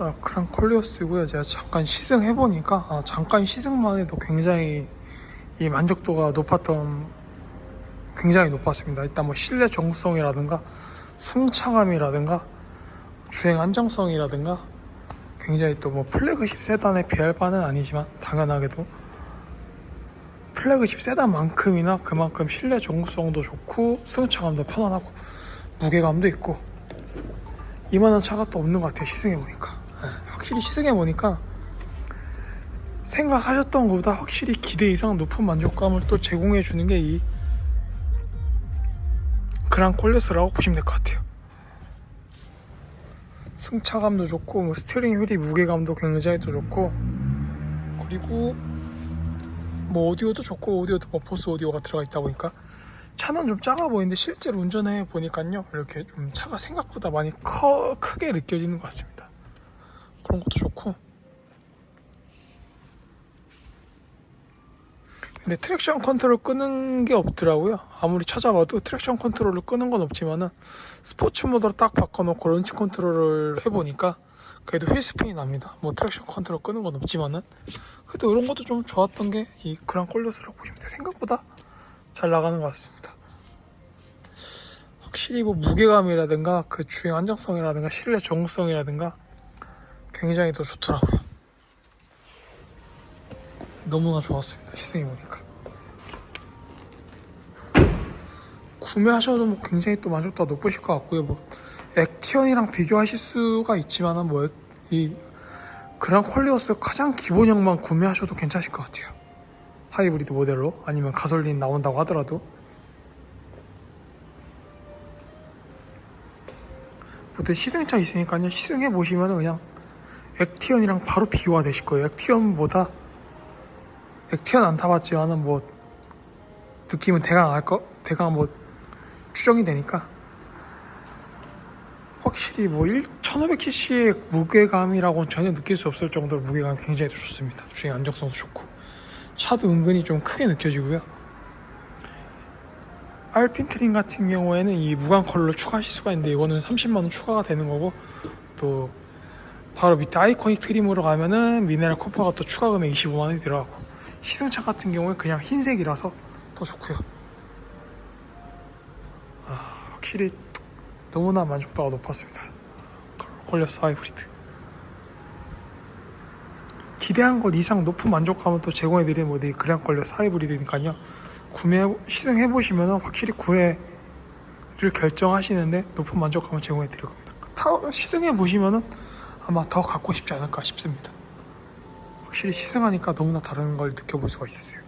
아, 크랑콜리오스고요. 제가 잠깐 시승해 보니까 아, 잠깐 시승만 해도 굉장히 이 만족도가 높았던 굉장히 높았습니다. 일단 뭐 실내 정수성이라든가 승차감이라든가 주행 안정성이라든가 굉장히 또 뭐 플래그십 세단에 비할 바는 아니지만 당연하게도 플래그십 세단만큼이나 그만큼 실내 정수성도 좋고 승차감도 편안하고 무게감도 있고 이만한 차가 또 없는 것 같아요 시승해 보니까 예, 확실히 시승해 보니까 생각하셨던 것보다 확실히 기대 이상 높은 만족감을 또 제공해 주는 게 이 그랑 콜레스라고 보시면 될 것 같아요. 승차감도 좋고 뭐 스티어링 휠이 무게감도 굉장히 또 좋고 그리고 뭐 오디오도 좋고 오디오도 뭐 보스 오디오가 들어가 있다 보니까 차는 좀 작아 보이는데 실제로 운전해 보니까요 이렇게 좀 차가 생각보다 많이 커 크게 느껴지는 것 같습니다 그런 것도 좋고. 근데 트랙션 컨트롤 끄는 게 없더라고요. 아무리 찾아봐도 트랙션 컨트롤을 끄는 건 없지만은 스포츠 모드로 딱 바꿔놓고 런치 컨트롤을 해보니까 그래도 휠 스핀이 납니다. 뭐 트랙션 컨트롤 끄는 건 없지만은 그래도 이런 것도 좀 좋았던 게 이 그랑 콜려스라고 보시면 돼요. 생각보다 잘 나가는 것 같습니다. 확실히 뭐 무게감이라든가 그 주행 안정성이라든가 실내 정수성이라든가 굉장히 더 좋더라고요. 너무나 좋았습니다 시승해 보니까. 구매하셔도 뭐 굉장히 또 만족도가 높으실 것 같고요. 뭐 액티언이랑 비교하실 수가 있지만은 뭐이 그랑 퀄리오스 가장 기본형만 구매하셔도 괜찮으실 것 같아요. 하이브리드 모델로 아니면 가솔린 나온다고 하더라도. 보통 시승차 있으니까요. 시승해 보시면 그냥 액티언이랑 바로 비교가 되실 거예요 액티언보다 액티언 안 타봤지만은 뭐 느낌은 대강 알 거, 대강 뭐 추정이 되니까 확실히 뭐 1500cc의 무게감이라고는 전혀 느낄 수 없을 정도로 무게감이 굉장히 좋습니다. 주행 안정성도 좋고 차도 은근히 좀 크게 느껴지고요. 알핀 트림 같은 경우에는 이 무광 컬러를 추가하실 수가 있는데 이거는 30만 원 추가가 되는 거고 또 바로 밑에 아이코닉 트림으로 가면은 미네랄 커퍼가 또 추가 금액 25만 원이 들어가고 시승차 같은 경우에 그냥 흰색이라서 더 좋고요. 아, 확실히 너무나 만족도가 높았습니다. 콜려스 하이브리드. 기대한 것 이상 높은 만족감을 또 제공해드리는 모델이 그냥 콜려스 하이브리드니까요. 구매 시승해 보시면 확실히 구매를 결정하시는데 높은 만족감을 제공해드릴 겁니다. 타 시승해 보시면은 아마 더 갖고 싶지 않을까 싶습니다. 확실히 시승하니까 너무나 다른 걸 느껴볼 수가 있었어요.